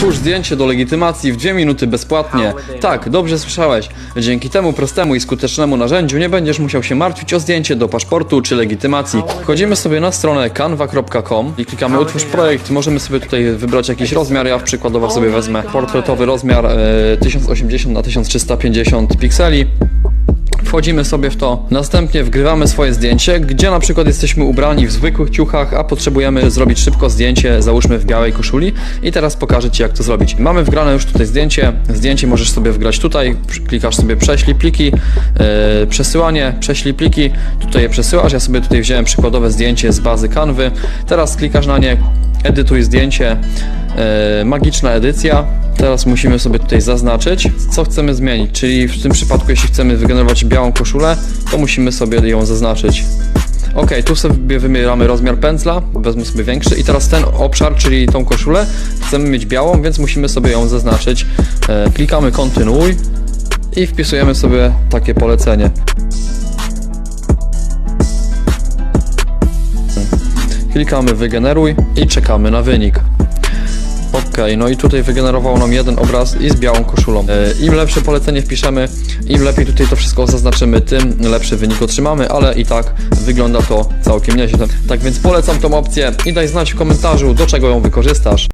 Stwórz zdjęcie do legitymacji w 2 minuty bezpłatnie. Tak, dobrze słyszałeś. Dzięki temu prostemu i skutecznemu narzędziu nie będziesz musiał się martwić o zdjęcie do paszportu czy legitymacji. Wchodzimy sobie na stronę canva.com i klikamy utwórz projekt. Możemy sobie tutaj wybrać jakiś rozmiar. Ja przykładowo sobie wezmę portretowy rozmiar e, 1080 na 1350 pikseli. Wchodzimy sobie w to, następnie wgrywamy swoje zdjęcie, gdzie na przykład jesteśmy ubrani w zwykłych ciuchach, a potrzebujemy zrobić szybko zdjęcie, załóżmy w białej koszuli. I teraz pokażę Ci jak to zrobić. Mamy wgrane już tutaj zdjęcie, zdjęcie możesz sobie wgrać tutaj, klikasz sobie prześlij pliki, yy, przesyłanie, prześlij pliki, tutaj je przesyłasz, ja sobie tutaj wziąłem przykładowe zdjęcie z bazy Canvy, teraz klikasz na nie, edytuj zdjęcie, e, magiczna edycja. Teraz musimy sobie tutaj zaznaczyć, co chcemy zmienić, czyli w tym przypadku, jeśli chcemy wygenerować białą koszulę, to musimy sobie ją zaznaczyć. Ok, tu sobie wymieramy rozmiar pędzla, wezmę sobie większy i teraz ten obszar, czyli tą koszulę, chcemy mieć białą, więc musimy sobie ją zaznaczyć. E, klikamy kontynuuj i wpisujemy sobie takie polecenie. Klikamy wygeneruj i czekamy na wynik. No i tutaj wygenerował nam jeden obraz i z białą koszulą. E, Im lepsze polecenie wpiszemy, im lepiej tutaj to wszystko zaznaczymy, tym lepszy wynik otrzymamy, ale i tak wygląda to całkiem nieźle. Tak więc polecam tą opcję i daj znać w komentarzu, do czego ją wykorzystasz.